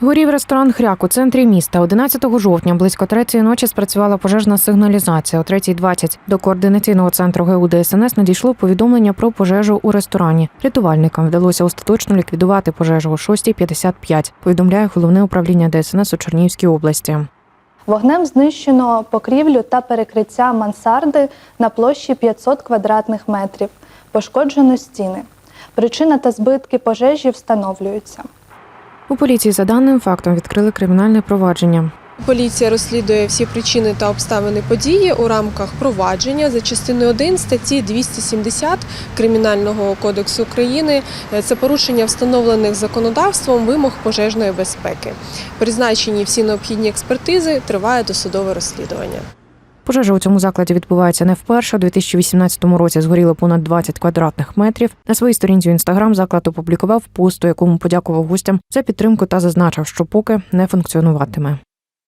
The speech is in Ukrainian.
Горів ресторан Хряк у центрі міста. 11 жовтня близько третьої ночі спрацювала пожежна сигналізація. О 3.20 до координаційного центру ГУ ДСНС надійшло повідомлення про пожежу у ресторані. Рятувальникам вдалося остаточно ліквідувати пожежу о 6.55, повідомляє головне управління ДСНС у Чернігівській області. Вогнем знищено покрівлю та перекриття мансарди на площі 500 квадратних метрів. Пошкоджено стіни. Причина та збитки пожежі встановлюються. У поліції за даним фактом відкрили кримінальне провадження. Поліція розслідує всі причини та обставини події у рамках провадження за частиною 1 статті 270 Кримінального кодексу України. Це порушення встановлених законодавством вимог пожежної безпеки. Призначені всі необхідні експертизи, триває досудове розслідування. Пожежа у цьому закладі відбувається не вперше. У 2018 році згоріло понад 20 квадратних метрів. На своїй сторінці в інстаграм заклад опублікував пост, у якому подякував гостям за підтримку та зазначив, що поки не функціонуватиме.